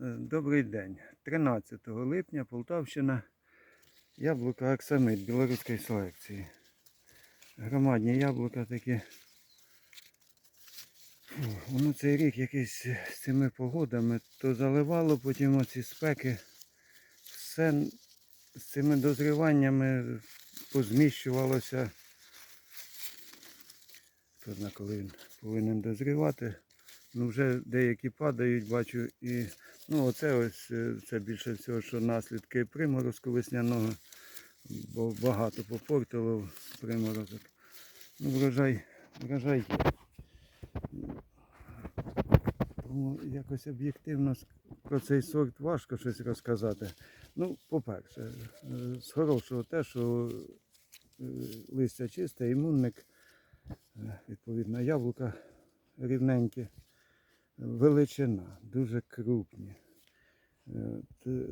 Е, Добрий день. 13 липня Полтавщина. Яблука Аксамит білоруської селекції. Громадні яблука такі. Воно цей рік якийсь з цими погодами то заливало, потім оці спеки. Все з цими дозріваннями позміщувалося. Трудно, коли він повинен дозрівати. Ну, вже деякі падають, бачу, і ну, оце ось е, це більше всього, що наслідки приморозку весняного, бо багато попортило приморозок. Ну, врожай, врожай є. Тому якось об'єктивно про цей сорт важко щось розказати. Ну, по-перше, е, з хорошого те, що е, листя чисте, імунник, відповідно, яблука рівненькі. Величина, дуже крупні. Е,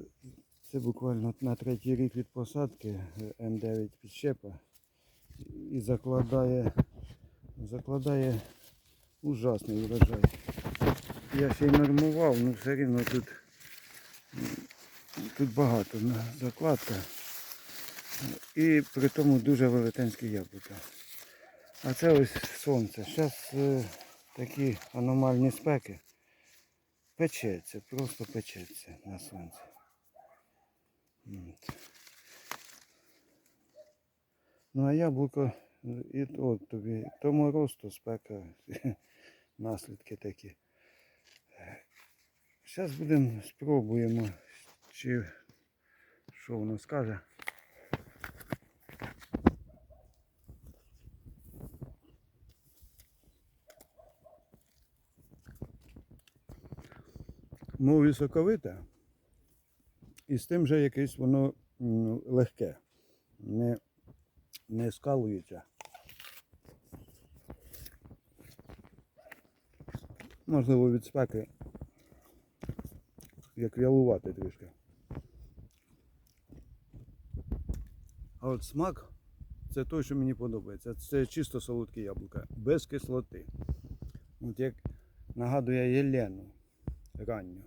Це буквально на третій рік від посадки е, М9 підщепа і закладає, закладає ужасний врожай. Я ще й нормував, але все рівно тут, тут багато закладка. І при тому дуже велетенські яблука. А це ось сонце. Зараз такі аномальні спеки. Печеться, просто печеться на сонці. Ну а яблуко, і от тобі, то мороз, то спека, наслідки такі. Зараз будемо спробуємо, чи що воно скаже. Мові соковите. І з тим же якесь воно легке, не, не скалується. Можливо, від спеки як вялувати трішки. А от смак це той, що мені подобається. Це чисто солодке яблука, без кислоти. От як нагадує Єлену ранню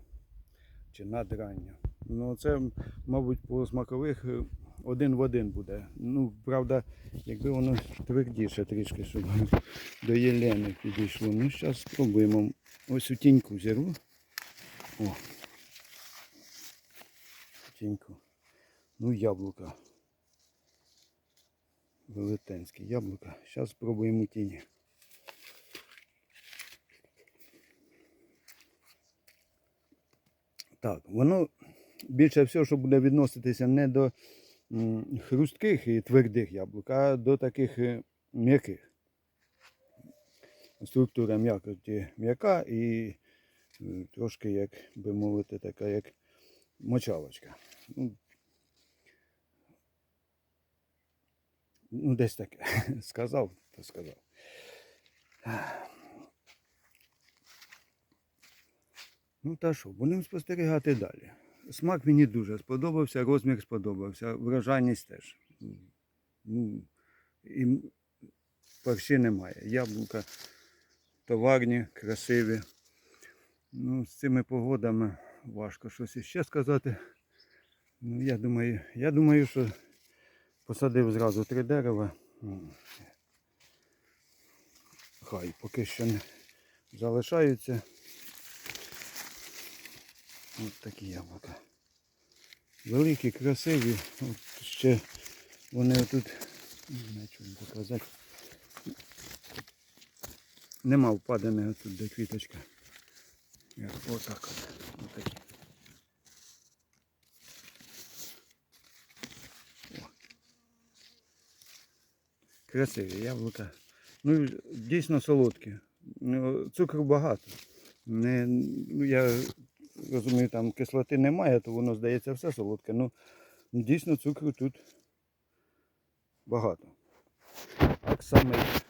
чи надранню. Ну це, мабуть, по смакових е, один в один буде. Ну, правда, якби воно твердіше трішки, щоб до Єлени підійшло. Ну, зараз спробуємо. Ось у тіньку зірву. О. Тіньку. Ну, яблука. Велетенське яблука. Зараз спробуємо у тіні. Так, воно більше всього, що буде відноситися не до хрустких і твердих яблук, а до таких е, м'яких. Структура м'якоті м'яка і е, трошки, як би мовити, така як мочалочка. Ну, ну десь таке. Сказав, то сказав. Ну та що, будемо спостерігати далі. Смак мені дуже сподобався, розмір сподобався, врожайність теж. Ну, і парші немає. Яблука товарні, красиві. Ну, з цими погодами важко щось іще сказати. Ну, я думаю, я думаю, що посадив зразу три дерева. Хай поки що не залишаються. Ось такі яблука. Великі, красиві. От ще вони тут, не знаю, що показати. Нема впадених тут де квіточка. Отак от. Отакі. Красиві яблука. Ну, дійсно солодкі. Ну, Цукру багато. Не, ну, я розумію, там кислоти немає, то воно здається все солодке. Ну, дійсно цукру тут багато. Аксамит.